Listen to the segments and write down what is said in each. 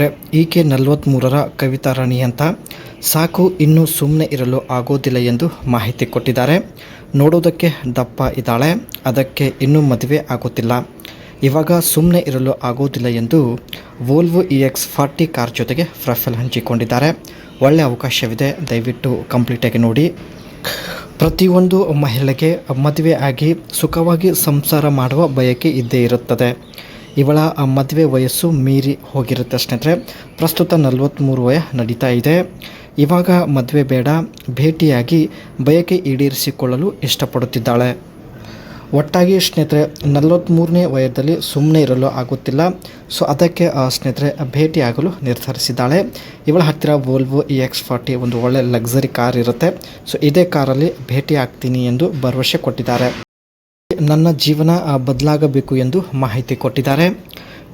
ರೇ ಈಕೆ ನಲವತ್ತ್ಮೂರರ ಕವಿತಾ ರಾಣಿ ಅಂತ ಸಾಕು ಇನ್ನು ಸುಮ್ಮನೆ ಇರಲು ಆಗೋದಿಲ್ಲ ಎಂದು ಮಾಹಿತಿ ಕೊಟ್ಟಿದ್ದಾರೆ. ನೋಡೋದಕ್ಕೆ ದಪ್ಪ ಇದ್ದಾಳೆ. ಅದಕ್ಕೆ ಇನ್ನೂ ಮದುವೆ ಆಗುತ್ತಿಲ್ಲ ಇವಾಗ ಸುಮ್ಮನೆ ಇರಲು ಆಗೋದಿಲ್ಲ ಎಂದು Volvo E X forty car ಜೊತೆಗೆ ಪ್ರೊಫೈಲ್ ಹಂಚಿಕೊಂಡಿದ್ದಾರೆ. ಒಳ್ಳೆಯ ಅವಕಾಶವಿದೆ. ದಯವಿಟ್ಟು ಕಂಪ್ಲೀಟಾಗಿ ನೋಡಿ. ಪ್ರತಿಯೊಂದು ಮಹಿಳೆಗೆ ಮದುವೆ ಆಗಿ ಸುಖವಾಗಿ ಸಂಸಾರ ಮಾಡುವ ಬಯಕೆ ಇದ್ದೇ ಇರುತ್ತದೆ. ಇವಳ ಆ ಮದುವೆ ವಯಸ್ಸು ಮೀರಿ ಹೋಗಿರುತ್ತೆ ಸ್ನೇಹಿತರೆ. ಪ್ರಸ್ತುತ ನಲವತ್ತ್ಮೂರು ವಯ ನಡೀತಾ ಇದೆ. ಇವಾಗ ಮದುವೆ ಬೇಡ, ಭೇಟಿಯಾಗಿ ಬಯಕೆ ಈಡೇರಿಸಿಕೊಳ್ಳಲು ಇಷ್ಟಪಡುತ್ತಿದ್ದಾಳೆ. ಒಟ್ಟಾಗಿ ಸ್ನೇಹಿತರೆ ನಲವತ್ತ್ಮೂರನೇ ವಯದಲ್ಲಿ ಸುಮ್ಮನೆ ಇರಲು ಆಗುತ್ತಿಲ್ಲ. ಸೊ, ಅದಕ್ಕೆ ಆ ಸ್ನೇಹಿತರೆ ಭೇಟಿಯಾಗಲು ನಿರ್ಧರಿಸಿದ್ದಾಳೆ. ಇವಳ ಹತ್ತಿರ ವೋಲ್ವೋ ಇ ಎಕ್ಸ್ ಫಾರ್ಟಿ ಒಂದು ಒಳ್ಳೆ ಲಕ್ಸರಿ ಕಾರ್ ಇರುತ್ತೆ. ಸೊ, ಇದೇ ಕಾರಲ್ಲಿ ಭೇಟಿ ಆಗ್ತೀನಿ ಎಂದು ಭರವಸೆ ಕೊಟ್ಟಿದ್ದಾರೆ. ನನ್ನ ಜೀವನ ಬದಲಾಗಬೇಕು ಎಂದು ಮಾಹಿತಿ ಕೊಟ್ಟಿದ್ದಾರೆ.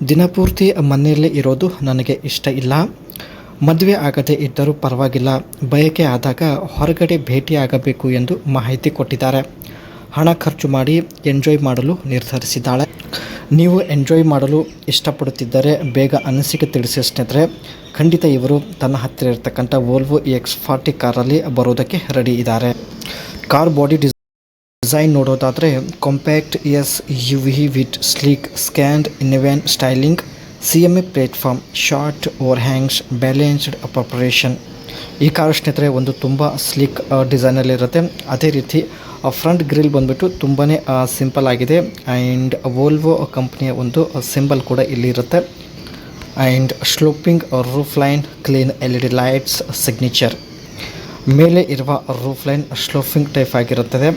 ದಿನಪೂರ್ತಿ ಮನೆಯಲ್ಲೇ ಇರೋದು ನನಗೆ ಇಷ್ಟ ಇಲ್ಲ. ಮದುವೆ ಆಗದೇ ಇದ್ದರೂ ಪರವಾಗಿಲ್ಲ. ಬಯಕೆ ಆದಾಗ ಹೊರಗಡೆ ಭೇಟಿಯಾಗಬೇಕು ಎಂದು ಮಾಹಿತಿ ಕೊಟ್ಟಿದ್ದಾರೆ. ಹಣ ಖರ್ಚು ಮಾಡಿ ಎಂಜಾಯ್ ಮಾಡಲು ನಿರ್ಧರಿಸಿದ್ದಾಳೆ. ನೀವು ಎಂಜಾಯ್ ಮಾಡಲು ಇಷ್ಟಪಡುತ್ತಿದ್ದರೆ ಬೇಗ ಅನಿಸಿಕೆ ತಿಳಿಸಿ ಸ್ನೇಹಿತರೆ. ಖಂಡಿತ ಇವರು ತನ್ನ ಹತ್ತಿರ ಇರತಕ್ಕಂಥ ವೋಲ್ವೋ ಎಕ್ಸ್ ಫಾರ್ಟಿ ಕಾರಲ್ಲಿ ಬರೋದಕ್ಕೆ ರೆಡಿ ಇದ್ದಾರೆ. ಕಾರ್ ಬಾಡಿ ನೋಡೋದಾದರೆ compact S U V with sleek Scandinavian styling C M A platform short overhangs balanced proportion ಈ ಕಾರು ಸ್ನೇಹಿತರೆ, ಒಂದು ತುಂಬ ಸ್ಲೀಕ್ ಡಿಸೈನಲ್ಲಿರುತ್ತೆ. ಅದೇ ರೀತಿ ಫ್ರಂಟ್ ಗ್ರಿಲ್ ಬಂದುಬಿಟ್ಟು ತುಂಬಾ ಸಿಂಪಲ್ ಆಗಿದೆ. ಆ್ಯಂಡ್ ವೋಲ್ವೋ ಕಂಪ್ನಿಯ ಒಂದು ಸಿಂಬಲ್ ಕೂಡ ಇಲ್ಲಿ ಇರುತ್ತೆ and sloping roof line, clean L E D lights, signature. ಮೇಲೆ ಇರುವ ರೂಫ್ ಲೈನ್ ಸ್ಲೋಫಿಂಗ್ ಟೈಪ್ ಆಗಿರುತ್ತದೆ.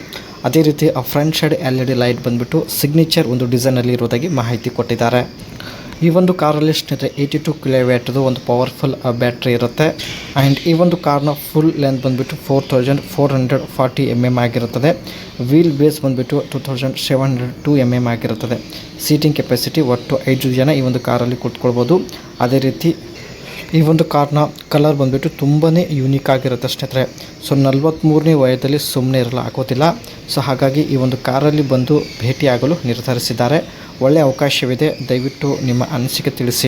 ಅದೇ ರೀತಿ front side L E light ಬಂದುಬಿಟ್ಟು ಸಿಗ್ನೇಚರ್ ಒಂದು ಡಿಸೈನಲ್ಲಿ ಇರೋದಾಗಿ ಮಾಹಿತಿ ಕೊಟ್ಟಿದ್ದಾರೆ. ಈ ಒಂದು ಕಾರಲ್ಲಿ ಸ್ನೇಹಿತರೆ ಏಯ್ಟಿ ಟು ಕಿಲೋವ್ಯಾಟ್ದು ಒಂದು ಪವರ್ಫುಲ್ ಬ್ಯಾಟ್ರಿ ಇರುತ್ತೆ. ಆ್ಯಂಡ್ ಈ ಒಂದು ಕಾರ್ನ ಫುಲ್ ಲೆಂತ್ ಬಂದುಬಿಟ್ಟು four thousand four hundred forty M M ಆಗಿರುತ್ತದೆ. ವೀಲ್ ಬೇಸ್ ಬಂದುಬಿಟ್ಟು two thousand seven hundred two M M ಆಗಿರುತ್ತದೆ. ಸೀಟಿಂಗ್ ಕೆಪಾಸಿಟಿ ಒಟ್ಟು ಐದು ಜನ ಈ ಒಂದು ಕಾರಲ್ಲಿ ಕೂತ್ಕೊಳ್ಬೋದು. ಅದೇ ರೀತಿ ಈ ಒಂದು ಕಾರ್ನ ಕಲರ್ ಬಂದುಬಿಟ್ಟು ತುಂಬಾ ಯೂನಿಕ್ ಆಗಿರುತ್ತೆ ಸ್ನೇಹಿತರೆ. ಸೊ ನಲ್ವತ್ತ್ಮೂರನೇ ವಯದಲ್ಲಿ ಸುಮ್ಮನೆ ಇರಲು ಆಗೋದಿಲ್ಲ. ಸೊ ಹಾಗಾಗಿ ಈ ಒಂದು ಕಾರಲ್ಲಿ ಬಂದು ಭೇಟಿಯಾಗಲು ನಿರ್ಧರಿಸಿದ್ದಾರೆ. ಒಳ್ಳೆಯ ಅವಕಾಶವಿದೆ. ದಯವಿಟ್ಟು ನಿಮ್ಮ ಅನಿಸಿಕೆ ತಿಳಿಸಿ.